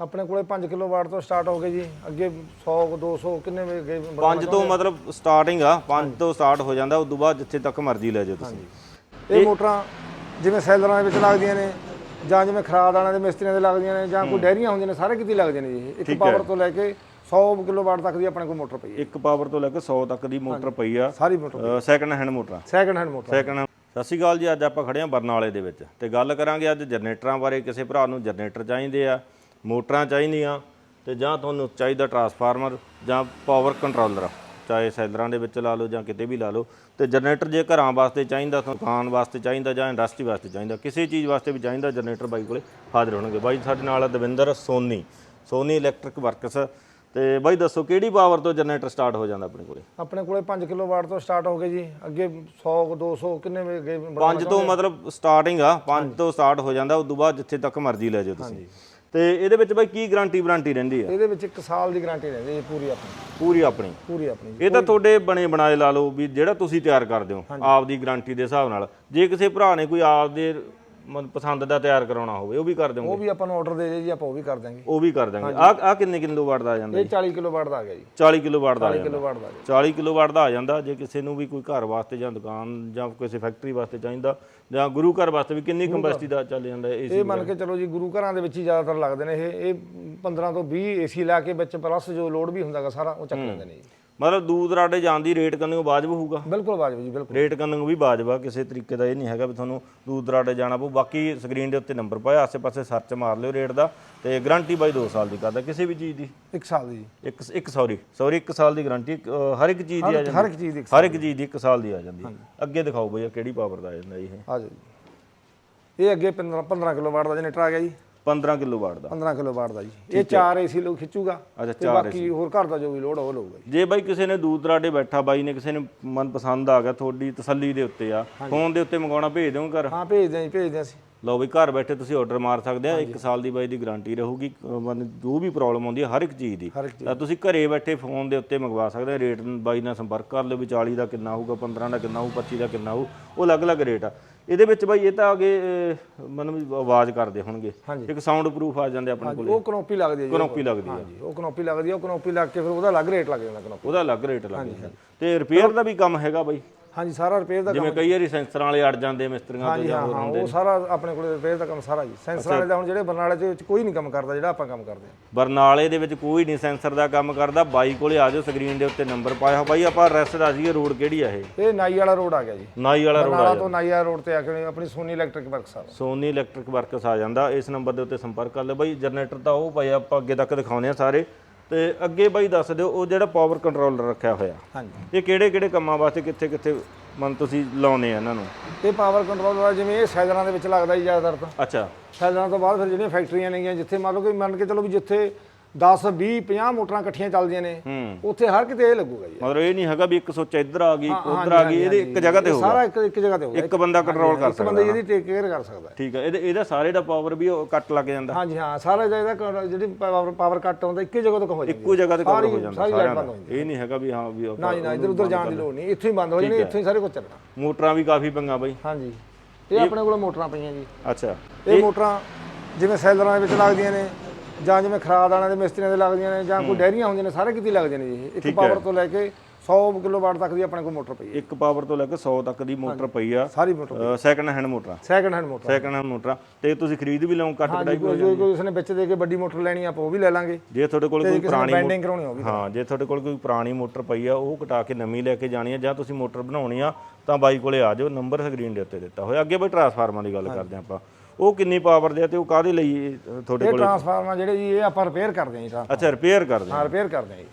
ਆਪਣੇ ਕੋਲੇ 5 kilo watt ਤੋਂ ਸਟਾਰਟ ਹੋ ਗਏ ਜੀ। ਅੱਗੇ 100 200 ਕਿੰਨੇ ਵੀ ਅੱਗੇ ਬਣਾਉਣਾ ਪੰਜ ਤੋਂ ਮਤਲਬ ਸਟਾਰਟਿੰਗ ਆ ਪੰਜ ਤੋਂ ਸਟਾਰਟ ਹੋ ਜਾਂਦਾ ਉਸ ਤੋਂ ਬਾਅਦ ਜਿੱਥੇ ਤੱਕ ਮਰਜ਼ੀ ਲੈ ਜਾਓ ਤੁਸੀਂ। ਇਹ ਮੋਟਰਾਂ ਜਿਵੇਂ ਸੈਲਰਾਂ ਦੇ ਵਿੱਚ ਲੱਗਦੀਆਂ ਨੇ ਜਾਂ ਜਿਵੇਂ ਖਰਾਦ ਵਾਲਿਆਂ ਦੇ ਮਿਸਤਰੀਆਂ ਦੇ ਲੱਗਦੀਆਂ ਨੇ ਜਾਂ ਕੋਈ ਡੈਰੀਆਂ ਹੁੰਦੀਆਂ ਨੇ ਸਾਰੇ ਕਿਤੇ ਲੱਗਦੀਆਂ ਨੇ ਜੀ। ਇਹ। ਇੱਕ ਪਾਵਰ ਤੋਂ ਲੈ ਕੇ 100 ਕਿਲੋ ਵਾਟ ਤੱਕ ਦੀ ਆਪਣੇ ਕੋਲ ਮੋਟਰ ਪਈ ਹੈ। ਇੱਕ ਪਾਵਰ ਤੋਂ ਲੈ ਕੇ 100 ਤੱਕ ਦੀ ਮੋਟਰ ਪਈ ਆ ਸਾਰੀ ਮੋਟਰ ਸੈਕੰਡ ਹੈਂਡ ਮੋਟਰਾਂ। Second hand motor. ਸੈਕੰਡ ਸਤਿ ਸ਼੍ਰੀ ਅਕਾਲ ਜੀ ਅੱਜ ਆਪਾਂ ਖੜੇ ਹਾਂ ਬਰਨਾਲੇ ਦੇ ਵਿੱਚ। ਤੇ ਗੱਲ ਕਰਾਂਗੇ ਅੱਜ ਜਨਰੇਟਰਾਂ ਬਾਰੇ ਕਿਸੇ ਭਰਾ ਨੂੰ ਜਨਰੇਟਰ ਚਾਹੀਦੇ ਆ। ਮੋਟਰਾਂ ਚਾਹੀਦੀਆਂ ਤੇ ਜਾਂ ਤੁਹਾਨੂੰ ਚਾਹੀਦਾ ਟਰਾਂਸਫਾਰਮਰ ਜਾਂ ਪਾਵਰ ਕੰਟਰੋਲਰ ਚਾਹੇ ਸੈਲਰਾਂ ਦੇ ਵਿੱਚ ਲਾ ਲਓ ਜਾਂ ਕਿਤੇ ਵੀ ਲਾ ਲਓ। ਤੇ ਜਨਰੇਟਰ ਜੇ ਘਰਾਂ ਵਾਸਤੇ ਚਾਹੀਦਾ ਤਾਂ ਦੁਕਾਨ ਵਾਸਤੇ ਚਾਹੀਦਾ ਜਾਂ ਇੰਡਸਟਰੀ ਵਾਸਤੇ ਚਾਹੀਦਾ ਕਿਸੇ ਚੀਜ਼ ਵਾਸਤੇ ਵੀ ਚਾਹੀਦਾ ਜਨਰੇਟਰ ਬਾਈ ਕੋਲੇ ਹਾਜ਼ਰ ਹੋਣਗੇ। ਬਾਈ ਸਾਡੇ ਨਾਲ ਆ ਦਵਿੰਦਰ ਸੋਨੀ ਸੋਨੀ ਇਲੈਕਟ੍ਰਿਕ ਵਰਕਸ। ਤੇ ਬਾਈ ਦੱਸੋ ਕਿਹੜੀ ਪਾਵਰ ਤੋਂ ਜਨਰੇਟਰ ਸਟਾਰਟ ਹੋ ਜਾਂਦਾ ਆਪਣੇ ਕੋਲੇ? ਆਪਣੇ ਕੋਲੇ 5 ਕਿਲੋ ਵਾਟ ਤੋਂ ਸਟਾਰਟ ਹੋ ਗਏ ਜੀ। ਅੱਗੇ 100 200 ਕਿੰਨੇ ਅੱਗੇ ਬਣਾਉਣਾ ਪੰਜ ਤੋਂ ਮਤਲਬ ਸਟਾਰਟਿੰਗ ਆ ਪੰਜ ਤੋਂ ਸਟਾਰਟ ਹੋ ਜਾਂਦਾ ਉਸ ਤੋਂ ਬਾਅਦ ਜਿੱਥੇ ਤੱਕ ਮਰਜ਼ੀ ਲੈ ਜਾਓ ਤੁਸੀਂ। ਤੇ ਇਹਦੇ ਵਿੱਚ ਬਾਈ ਕੀ ਗਾਰੰਟੀ ਵਾਰੰਟੀ ਰਹਿੰਦੀ ਆ? ਇਹਦੇ ਵਿੱਚ 1 ਸਾਲ ਦੀ ਗਾਰੰਟੀ ਰਹਿੰਦੀ ਹੈ ਪੂਰੀ ਆਪਣੀ। ਪੂਰੀ ਆਪਣੀ। ਪੂਰੀ ਆਪਣੀ ਇਹ ਤਾਂ ਤੁਹਾਡੇ ਬਣੇ ਬਣਾਏ ਲਾ ਲਓ ਵੀ ਜਿਹੜਾ ਤੁਸੀਂ ਤਿਆਰ ਕਰਦੇ ਹੋ ਆਪ ਦੀ ਗਾਰੰਟੀ ਦੇ ਹਿਸਾਬ ਨਾਲ। ਜੇ ਕਿਸੇ ਭਰਾ ਨੇ ਕੋਈ ਆਪ ਦੇ ਮਨ- ਪਸੰਦ ਦਾ ਤਿਆਰ ਕਰਾਉਣਾ ਹੋਵੇ ਉਹ ਵੀ ਕਰ ਉਹ ਦਿਓਗੇ ਵੀ ਆਪਾਂ ਨੂੰ ਆਰਡਰ ਦੇ ਜੇ ਜੀ ਆਪਾਂ ਉਹ ਵੀ ਕਰ ਦਾਂਗੇ ਉਹ ਵੀ ਕਰ ਦਾਂਗੇ ਆ ਆ ਕਿੰਨੇ ਕਿਲੋ ਵਾਟ ਦਾ ਆ ਜਾਂਦਾ ਇਹ 40 ਕਿਲੋ ਵਾਟ ਦਾ ਆ ਗਿਆ ਜੀ। 40 ਕਿਲੋ ਵਾਟ ਦਾ ਆ 40 ਜਾਂਦਾ। ਕਿਲੋ ਵਾਟ ਦਾ ਆ ਗਿਆ। 40 ਕਿਲੋ ਵਾਟ ਦਾ ਆ ਜਾਂਦਾ ਜੇ ਕਿਸੇ ਨੂੰ ਵੀ ਕੋਈ ਘਰ ਵਾਸਤੇ ਜਾਂ ਦੁਕਾਨ ਜਾਂ ਕਿਸੇ ਫੈਕਟਰੀ ਵਾਸਤੇ ਚਾਹੀਦਾ ਜਾਂ ਗੁਰੂ ਘਰ ਵਾਸਤੇ ਵੀ ਕਿੰਨੀ ਕੰਪੈਸਿਟੀ ਦਾ ਚੱਲ ਜਾਂਦਾ ਏਸੀ ਇਹ ਮੰਨ ਕੇ ਚਲੋ ਜੀ ਗੁਰੂ ਘਰਾਂ ਦੇ ਵਿੱਚ ਹੀ ਜ਼ਿਆਦਾਤਰ ਲੱਗਦੇ ਨੇ ਇਹ ਇਹ 15 ਤੋਂ 20 ਏਸੀ ਲਾ ਕੇ ਵਿੱਚ ਪਲੱਸ ਜੋ ਲੋਡ ਵੀ ਹੁੰਦਾਗਾ ਸਾਰਾ ਉਹ ਚੱਕ ਲੈਂਦੇ ਨੇ ਜੀ। ਮਤਲਬ ਦੂਰ ਦਰਾਡੇ ਜਾਣ ਦੀ ਰੇਟ ਕੰਨੋਂ ਵਾਜਬ ਹੋਊਗਾ। ਬਿਲਕੁਲ ਵਾਜਬ ਜੀ ਬਿਲਕੁਲ। ਰੇਟ ਕੰਨੋਂ ਵੀ ਵਾਜਬ ਆ ਕਿਸੇ ਤਰੀਕੇ ਦਾ ਇਹ ਨਹੀਂ ਹੈਗਾ ਵੀ ਤੁਹਾਨੂੰ ਦੂਰ ਦਰਾਡੇ ਜਾਣਾ ਪਊ। ਬਾਕੀ ਸਕਰੀਨ ਦੇ ਉੱਤੇ ਨੰਬਰ ਪਾਇਆ ਆਸੇ-ਪਾਸੇ ਸਰਚ ਮਾਰ ਲਿਓ ਰੇਟ ਦਾ ਤੇ ਗਾਰੰਟੀ ਬਾਈ 2 ਸਾਲ ਦੀ ਕਰਦਾ ਕਿਸੇ ਵੀ ਚੀਜ਼ ਦੀ। ਇੱਕ ਸਾਲ ਦੀ। ਜੀ ਇੱਕ ਇੱਕ ਸੌਰੀ ਸੌਰੀ 1 ਸਾਲ ਦੀ ਗਾਰੰਟੀ ਹਰ ਇੱਕ ਚੀਜ਼ ਦੀ ਆ ਜਾਂਦੀ। ਹਰ ਇੱਕ ਚੀਜ਼ ਦੀ ਹਰ ਇੱਕ ਚੀਜ਼ ਦੀ 1 ਸਾਲ ਦੀ ਆ ਜਾਂਦੀ ਅੱਗੇ ਦਿਖਾਓ ਬਈ ਕਿਹੜੀ ਪਾਵਰ ਦਾ ਆ ਜਾਂਦਾ ਇਹ। ਆ ਜੀ। ਇਹ ਅੱਗੇ 15 15 ਕਿਲੋ ਵਾਟ ਦਾ ਜਨਰੇਟਰ ਆ ਗਿਆ ਜੀ। 15 ਕਿਲੋ ਵਾਟ ਦਾ 15 ਕਿਲੋ ਵਾਟ ਦਾ ਜੀ ਇਹ ਚਾਰ ਏਸੀ ਲੋ ਖਿੱਚੂਗਾ ਅੱਛਾ ਤੇ ਬਾਕੀ ਹੋਰ ਘਰ ਦਾ ਜੋ ਵੀ ਲੋਡ ਉਹ ਲਊਗਾ ਜੀ। ਜੇ ਬਾਈ ਕਿਸੇ ਨੇ ਦੂਰ ਦਰਾਡੇ ਬੈਠਾ ਬਾਈ ਨੇ ਕਿਸੇ ਨੇ ਮਨ ਪਸੰਦ ਆ ਗਿਆ ਤੁਹਾਡੀ ਤਸੱਲੀ ਦੇ ਉੱਤੇ ਆ ਫੋਨ ਦੇ ਉੱਤੇ ਮੰਗਾਉਣਾ ਭੇਜ ਦਿਓ ਘਰ? ਹਾਂ ਭੇਜਦੇ ਜੀ ਭੇਜਦੇ ਅਸੀਂ। ਲਓ ਵੀ ਘਰ ਬੈਠੇ ਤੁਸੀਂ ਆਰਡਰ ਮਾਰ ਸਕਦੇ ਆ 1 ਸਾਲ ਦੀ ਬਾਈ ਦੀ ਗਾਰੰਟੀ ਰਹੂਗੀ ਮਨ ਜੋ ਵੀ ਪ੍ਰੋਬਲਮ ਆਉਂਦੀ ਹੈ ਹਰ ਇੱਕ ਚੀਜ਼ ਦੀ। ਤਾਂ ਤੁਸੀਂ ਘਰੇ ਬੈਠੇ ਫੋਨ ਦੇ ਉੱਤੇ ਮੰਗਵਾ ਸਕਦੇ ਆ ਰੇਟ ਬਾਈ ਨਾਲ ਸੰਪਰਕ ਕਰ ਲਿਓ ਵੀ 40 ਦਾ ਕਿੰਨਾ ਹੋਊਗਾ 15 ਦਾ ਕਿੰਨਾ ਹੋਊ 25 ਦਾ ਕਿੰਨਾ ਹੋਊ ਉਹ ਅਲੱਗ-ਅਲੱਗ ਰੇਟ ਆ। ਇਹਦੇ ਵਿੱਚ ਬਾਈ ਇਹ ਤਾਂ ਅਗੇ ਮਨ ਵੀ ਆਵਾਜ਼ ਕਰਦੇ ਹੋਣਗੇ। ਇੱਕ ਸਾਊਂਡ ਪ੍ਰੂਫ ਆ ਜਾਂਦੇ ਆਪਣੇ ਕੋਲ। ਉਹ ਕਨੋਪੀ ਲੱਗਦੀ ਹੈ ਜੀ ਕਨੋਪੀ ਲੱਗਦੀ ਹਾਂਜੀ ਉਹ ਕਨੋਪੀ ਲੱਗਦੀ ਹੈ ਉਹ ਕਨੋਪੀ ਲੱਗ ਕੇ ਫਿਰ ਉਹਦਾ ਅਲੱਗ ਰੇਟ ਲੱਗ ਜਾਂਦਾ ਕਨੋਪੀ। ਉਹਦਾ ਅਲੱਗ ਰੇਟ ਲੱਗਦਾ ਤੇ ਰਿਪੇਅਰ ਦਾ ਵੀ ਕੰਮ ਹੈਗਾ ਬਾਈ। ਹਾਂਜੀ ਸਾਰਾ ਰਿਪੇਅਰ ਦਾ ਜਿਵੇਂ ਕਈ ਵਾਰੀ ਸੈਂਸਰਾਂ ਵਾਲੇ ਅੜ ਜਾਂਦੇ ਮਿਸਤਰੀਆਂ ਤੋਂ ਜਾਂ ਹੋਰ ਹਾਂ ਉਹ ਸਾਰਾ ਆਪਣੇ ਕੋਲੇ ਰਿਪੇਅਰ ਦਾ ਕੰਮ ਸਾਰਾ ਜੀ। ਸੈਂਸਰ ਵਾਲੇ ਦਾ ਹੁਣ ਜਿਹੜੇ ਬਰਨਾਲੇ ਦੇ ਵਿੱਚ ਕੋਈ ਨਹੀਂ ਕੰਮ ਕਰਦਾ ਜਿਹੜਾ ਆਪਾਂ ਕੰਮ ਕਰਦੇ ਹਾਂ। ਬਰਨਾਲੇ ਦੇ ਵਿੱਚ ਕੋਈ ਨਹੀਂ ਸੈਂਸਰ ਦਾ ਕੰਮ ਕਰਦਾ ਬਾਈ ਕੋਲੇ ਆ ਜਾਓ ਸਕਰੀਨ ਦੇ ਉੱਤੇ ਨੰਬਰ ਪਾਇਆ ਬਾਈ ਆਪਾਂ ਐਡਰੈਸ ਦੱਸ ਦਈਏ ਰੋਡ ਕਿਹੜੀ ਆ ਇਹ? ਇਹ ਨਾਈ ਵਾਲਾ ਰੋਡ ਆ ਗਿਆ ਜੀ। ਨਾਈ ਵਾਲਾ ਰੋਡ ਬਰਨਾਲਾ ਤੋਂ ਨਾਈ ਵਾਲਾ ਰੋਡ ਤੇ ਆ ਕੇ ਆਪਣੀ ਸੋਨੀ ਇਲੈਕਟ੍ਰਿਕ ਵਰਕਸ ਆ। ਸੋਨੀ ਇਲੈਕਟ੍ਰਿਕ ਵਰਕਸ ਆ ਜਾਂਦਾ। ਇਸ ਨੰਬਰ ਦੇ ਉੱਤੇ ਸੰਪਰਕ ਕਰ ਲਿਓ ਬਾਈ ਜਨਰੇਟਰ ਤਾਂ ਉਹ ਪਏ ਆਪਾਂ ਅੱਗੇ ਤੱਕ ਦਿਖਾਉਣੇ ਆ ਸਾਰੇ। ਤੇ ਅੱਗੇ ਬਾਈ ਦੱਸ ਦਿਓ ਉਹ ਜਿਹੜਾ ਪਾਵਰ ਕੰਟਰੋਲਰ ਰੱਖਿਆ ਹੋਇਆ। ਹਾਂਜੀ। ਇਹ ਕਿਹੜੇ ਕਿਹੜੇ ਕੰਮਾਂ ਵਾਸਤੇ ਕਿੱਥੇ ਕਿੱਥੇ ਮਨ ਤੁਸੀਂ ਲਾਉਨੇ ਆ ਇਹਨਾਂ ਨੂੰ? ਇਹ ਪਾਵਰ ਕੰਟਰੋਲ ਵਾਲਾ ਜਿਵੇਂ ਇਹ ਸੈਲਰਾਂ ਦੇ ਵਿੱਚ ਲੱਗਦਾ ਜੀ ਜ਼ਿਆਦਾਤਰ ਤਾਂ। ਅੱਛਾ। ਸੈਲਰਾਂ ਤੋਂ ਬਾਅਦ ਫਿਰ ਜਿਹੜੀਆਂ ਫੈਕਟਰੀਆਂ ਨੇਗੀਆਂ ਜਿੱਥੇ ਮੰਨ ਲਓ ਕਿ ਮੰਨ ਕੇ ਚਲੋ ਵੀ ਜਿੱਥੇ 10 20 50 ਮੋਟਰਾਂ ਇਕੱਠੀਆਂ ਚੱਲਦੀਆਂ ਨੇ। ਉੱਥੇ ਹਰ ਕਿਤੇ ਇਹ ਲੱਗੂਗਾ ਜੀ। ਮਤਲਬ ਇਹ ਨਹੀਂ ਹੈਗਾ ਵੀ ਇੱਕ ਸੁੱਚ ਇੱਧਰ ਆ ਗਈ ਉੱਧਰ ਆ ਗਈ ਇਹਦੇ ਇੱਕ ਜਗ੍ਹਾ ਤੇ ਹੋਊਗਾ। ਸਾਰਾ ਇੱਕ ਇੱਕ ਜਗ੍ਹਾ ਤੇ ਹੋਊਗਾ। ਇੱਕ ਬੰਦਾ ਕੰਟਰੋਲ ਕਰ ਇੱਕ ਸਕਦਾ ਬੰਦਾ ਇਹਦੀ ਟੇਕ ਕੇਅਰ ਕਰ ਸਕਦਾ। ਠੀਕ ਹੈ ਇਹਦੇ ਇਹਦਾ ਸਾਰੇ ਦਾ ਪਾਵਰ ਵੀ ਉਹ ਕੱਟ ਲੱਗ ਜਾਂਦਾ। ਹਾਂਜੀ ਹਾਂ ਸਾਰਾ ਇਹਦਾ ਜਿਹੜੀ ਪਾਵਰ ਪਾਵਰ ਕੱਟ ਆਉਂਦਾ ਇੱਕੇ ਜਗ੍ਹਾ ਤੋਂ ਹੋ ਜਾਂਦੀ ਇੱਕੋ ਜਗ੍ਹਾ ਤੇ ਕਵਰ ਹੋ ਜਾਂਦਾ ਸਾਰੀ ਇਹ ਨਹੀਂ ਹੈਗਾ ਵੀ ਹਾਂ ਵੀ ਨਾ ਨਾ ਇੱਧਰ ਉੱਧਰ ਜਾਣ ਦੀ ਲੋੜ ਨਹੀਂ ਇੱਥੇ ਹੀ ਬੰਦ ਹੋ ਜਾਣੀ ਇੱਥੇ ਹੀ ਸਾਰੇ ਕੁਝ ਚੱਲਣਾ। ਮੋਟਰਾਂ ਵੀ ਕਾਫੀ ਪੰਗਾ ਬਾਈ। ਹਾਂਜੀ ਇਹ ਆਪਣੇ ਕੋਲ ਮੋਟਰਾਂ ਪਈਆਂ ਜੀ। ਅੱਛਾ। ਇਹ ਮੋਟਰਾਂ ਜਿਵੇਂ ਸੈਲਰਾਂ ਦੇ ਵਿੱਚ ਲੱਗਦੀਆਂ ਨੇ ਜਾਂ ਜਿਵੇਂ ਖਰਾਦ ਵਾਲਿਆਂ ਦੇ ਮਿਸਤਰੀਆਂ ਦੇ ਲੱਗਦੀਆਂ ਨੇ ਜਾਂ ਕੋਈ ਡੈਰੀਆਂ ਹੁੰਦੀਆਂ ਨੇ ਸਾਰੇ ਕਿਤੇ ਲੱਗਦੀਆਂ ਨੇ ਜੀ। ਇੱਕ ਪਾਵਰ ਤੋਂ ਲੈ ਕੇ 100 ਕਿਲੋ ਵਾਟ ਤੱਕ ਦੀ ਆਪਣੇ ਕੋਲ ਮੋਟਰ ਪਈ ਹੈ। ਇੱਕ ਪਾਵਰ ਤੋਂ ਲੈ ਕੇ 100 ਤੱਕ ਦੀ ਮੋਟਰ ਪਈ ਆ। ਸਾਰੀ ਮੋਟਰ ਸੈਕੰਡ ਹੈਂਡ ਮੋਟਰਾਂ। Second hand motor. Second hand ਮੋਟਰਾਂ। ਤੇ ਤੁਸੀਂ ਖਰੀਦ ਵੀ ਲਓ ਕੱਟ ਕਢਾਈ ਕੋਈ ਜੋ ਕੋਈ ਉਸਨੇ ਵਿੱਚ ਦੇ ਕੇ ਵੱਡੀ ਮੋਟਰ ਲੈਣੀ ਆ ਆਪਾਂ ਉਹ ਵੀ ਲੈ ਲਾਂਗੇ। ਜੇ ਤੁਹਾਡੇ ਕੋਲ ਕੋਈ ਪੁਰਾਣੀ ਬੈਂਡਿੰਗ ਕਰਾਉਣੀ ਹੋਵੇ ਹਾਂ ਜੇ ਤੁਹਾਡੇ ਕੋਲ ਕੋਈ ਪੁਰਾਣੀ ਮੋਟਰ ਪਈ ਆ ਉਹ ਕਟਾ ਕੇ ਨਵੀਂ ਲੈ ਕੇ ਜਾਣੀ ਆ ਜਾਂ ਤੁਸੀਂ ਮੋਟਰ ਬਣਾਉਣੀ ਆ ਤਾਂ ਬਾਈ ਕੋਲੇ ਆ ਜਾਓ ਨੰਬਰ ਸਕਰੀਨ ਦੇ ਉੱਤੇ ਦਿੱਤਾ ਹੋਇਆ। ਅੱਗੇ ਬਈ ਟਰਾਂਸਫਾਰਮਰ ਦੀ ਗੱਲ ਕਰਦੇ ਆਪਾਂ। ਉਹ ਕਿੰਨੀ ਪਾਵਰ ਦੇ ਆ ਤੇ ਉਹ ਕਾਹਦੇ ਲਈ ਤੁਹਾਡੇ ਇਹ ਕੋਲ? ਟਰਾਂਸਫਾਰਮਰ ਜਿਹੜੇ ਜੀ ਇਹ ਆਪਾਂ ਰਿਪੇਅਰ ਕਰਦੇ ਹਾਂ ਜੀ ਟਰਾਂਸਫਾਰਮਰ ਅੱਛਾ ਰਿਪੇਅਰ ਕਰਦੇ ਆ। ਹਾਂ ਰਿਪੇਅਰ ਕਰਦੇ ਜੀ।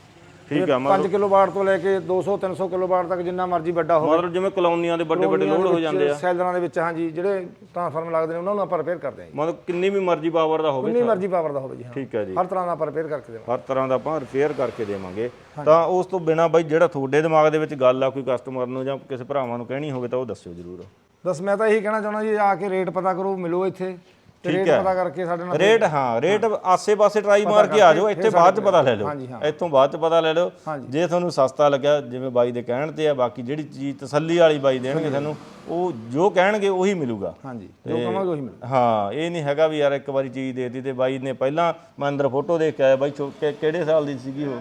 ਠੀਕ ਆ 5 ਕਿਲੋ ਵਾਟ ਤੋਂ ਲੈ ਕੇ 200 300 ਕਿਲੋ ਵਾਟ ਤੱਕ ਜਿੰਨਾ ਮਰਜ਼ੀ ਵੱਡਾ ਹੋਵੇ। ਮਤਲਬ ਜਿਵੇਂ ਕਲੋਨੀਆਂ ਦੇ ਵੱਡੇ ਵੱਡੇ ਲੋਡ ਹੋ ਜਾਂਦੇ ਆ। ਸੈਲਰਾਂ ਦੇ ਵਿੱਚ ਹਾਂਜੀ ਜਿਹੜੇ ਟਰਾਂਸਫਾਰਮਰ ਲੱਗਦੇ ਨੇ ਉਹਨਾਂ ਨੂੰ ਆਪਾਂ ਰਿਪੇਅਰ ਕਰਦੇ ਜੀ। ਮਤਲਬ ਕਿੰਨੀ ਵੀ ਮਰਜ਼ੀ ਪਾਵਰ ਦਾ ਹੋਵੇ ਜਿੰਨੀ ਮਰਜ਼ੀ ਪਾਵਰ ਦਾ ਹੋਵੇ ਜੀ ਹਾਂ। ਠੀਕ ਹੈ ਜੀ। ਹਰ ਤਰ੍ਹਾਂ ਦਾ ਆਪਾਂ ਰਿਪੇਅਰ ਕਰਕੇ ਦੇਵਾਂਗੇ। ਹਰ ਤਰ੍ਹਾਂ ਦਾ ਆਪਾਂ ਰਿਪੇਅਰ ਕਰਕੇ ਦੇਵਾਂਗੇ। ਤਾਂ ਉਸ ਤੋਂ ਬਿਨਾ ਬਾਈ ਜਿਹੜਾ ਤੁਹਾਡੇ ਦਿਮਾਗ ਦੇ ਵਿੱਚ ਗੱਲ ਆ ਕੋਈ ਕਸਟਮਰ ਨੂੰ ਜਾਂ ਕਿਸੇ ਭਰਾਵਾਂ ਨੂੰ ਕਹਿਣੀ ਹੋਵੇ ਤਾਂ ਉਹ ਦੱਸਿਓ ਜਰੂਰ। ਬਸ ਮੈਂ ਤਾਂ ਇਹੀ ਕਹਿਣਾ ਚਾਹੁੰਦਾ ਜੀ ਆ ਕੇ ਰੇਟ ਪਤਾ ਕਰੋ ਮਿਲੋ ਇੱਥੇ ਤੇ ਰੇਟ ਪਤਾ ਕਰਕੇ ਸਾਡੇ ਨਾਲ ਰੇਟ ਹਾਂ ਰੇਟ ਆਸੇ-ਪਾਸੇ ਟਰਾਈ ਮਾਰ ਕੇ ਆ ਜਾਓ ਇੱਥੇ ਬਾਅਦ ਚ ਪਤਾ ਲੈ ਲਓ। ਇੱਥੋਂ ਬਾਅਦ ਚ ਪਤਾ ਲੈ ਲਓ। ਜੇ ਤੁਹਾਨੂੰ ਸਸਤਾ ਲੱਗਿਆ ਜਿਵੇਂ ਬਾਈ ਦੇ ਕਹਿਣ ਤੇ ਆ ਬਾਕੀ ਜਿਹੜੀ ਚੀਜ਼ ਤਸੱਲੀ ਵਾਲੀ ਬਾਈ ਦੇਣਗੇ ਤੁਹਾਨੂੰ ਉਹ ਜੋ ਕਹਿਣਗੇ ਉਹੀ ਮਿਲੂਗਾ। ਹਾਂਜੀ ਜੋ ਕਮਾਂਗੇ ਉਹੀ ਮਿਲੂ ਹਾਂ ਇਹ ਨਹੀਂ ਹੈਗਾ ਵੀ ਯਾਰ ਇੱਕ ਵਾਰੀ ਚੀਜ਼ ਦੇਤੀ ਤੇ ਬਾਈ ਨੇ ਪਹਿਲਾਂ ਮੈਂ ਅੰਦਰ ਫੋਟੋ ਦੇਖ ਕੇ ਆਇਆ ਬਾਈ ਕਿਹੜੇ ਸਾਲ ਦੀ ਸੀਗੀ ਉਹ?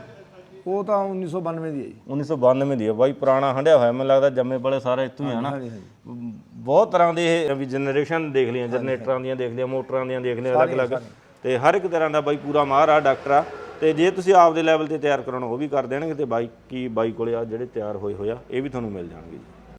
ਉਹ ਤਾਂ 1992 ਦੀ ਹੈ ਜੀ। 1992 ਦੀ ਹੈ ਬਾਈ ਪੁਰਾਣਾ ਹੰਡਿਆ ਹੋਇਆ ਮੈਨੂੰ ਲੱਗਦਾ ਜੰਮੇ ਬੜੇ ਸਾਰੇ ਇੱਥੋਂ ਹੀ ਆ ਨਾ। ਹਾਂਜੀ ਹਾਂਜੀ। ਬਹੁਤ ਤਰ੍ਹਾਂ ਦੇ ਇਹ ਵੀ ਜਨਰੇਸ਼ਨ ਦੇਖ ਲਈਆਂ ਜਨਰੇਟਰਾਂ ਦੀਆਂ ਦੇਖ ਲਿਆ ਮੋਟਰਾਂ ਦੀਆਂ ਦੇਖ ਲਿਆ ਅਲੱਗ-ਅਲੱਗ। ਤੇ ਹਰ ਇੱਕ ਤਰ੍ਹਾਂ ਦਾ ਬਾਈ ਪੂਰਾ ਮਾਹਰ ਆ ਡਾਕਟਰ ਆ। ਤੇ ਜੇ ਤੁਸੀਂ ਆਪਦੇ ਲੈਵਲ ਤੇ ਤਿਆਰ ਕਰਾਉਣਾ ਉਹ ਵੀ ਕਰ ਦੇਣਗੇ ਤੇ ਬਾਈ ਕੀ ਬਾਈ ਕੋਲੇ ਆ ਜਿਹੜੇ ਤਿਆਰ ਹੋਏ ਹੋਏ ਆ ਇਹ ਵੀ ਤੁਹਾਨੂੰ ਮਿਲ ਜਾਣਗੇ ਜੀ।